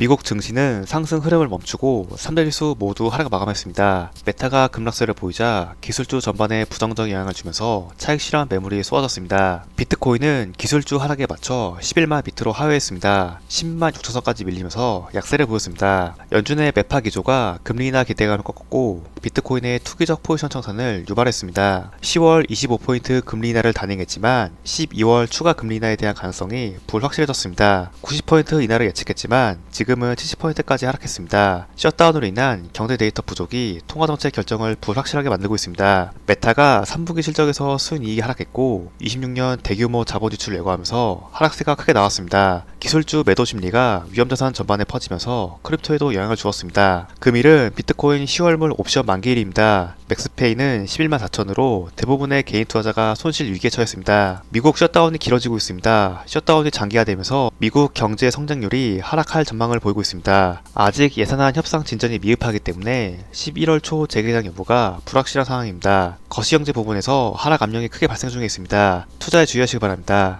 미국 증시는 상승 흐름을 멈추고 3대 지수 모두 하락 마감했습니다. 메타가 급락세를 보이자 기술주 전반에 부정적 영향을 주면서 차익 실현 매물이 쏟아졌습니다. 비트코인은 기술주 하락에 맞춰 11만 비트로 하회했습니다. 10만 6천선까지 밀리면서 약세를 보였습니다. 연준의 매파 기조가 금리 인하 기대감을 꺾었고 비트코인의 투기적 포지션 청산을 유발했습니다. 10월 25포인트 금리 인하를 단행했지만 12월 추가 금리 인하에 대한 가능성이 불확실해졌습니다. 90포인트 인하를 예측했지만 지금 은 70포인트까지 하락했습니다. 셧다운으로 인한 경제 데이터 부족이 통화 정책 결정을 불확실하게 만들고 있습니다. 메타가 3분기 실적에서 순이익이 하락했고 26년 대규모 자본 지출을 예고하면서 하락세가 크게 나왔습니다. 기술주 매도 심리가 위험자산 전반에 퍼지면서 크립토에도 영향을 주었습니다. 금일은 비트코인 10월물 옵션 만기일입니다. 맥스페이는 11만 4천으로 대부분의 개인 투자자가 손실 위기에 처했습니다. 미국 셧다운이 길어지고 있습니다. 셧다운이 장기화되면서 미국 경제 성장률이 하락할 전망을 보이고 있습니다. 아직 예산안 협상 진전이 미흡하기 때문에 11월 초 재개장 여부가 불확실한 상황입니다. 거시경제 부분에서 하락 압력이 크게 발생 중에 있습니다. 투자에 주의하시기 바랍니다.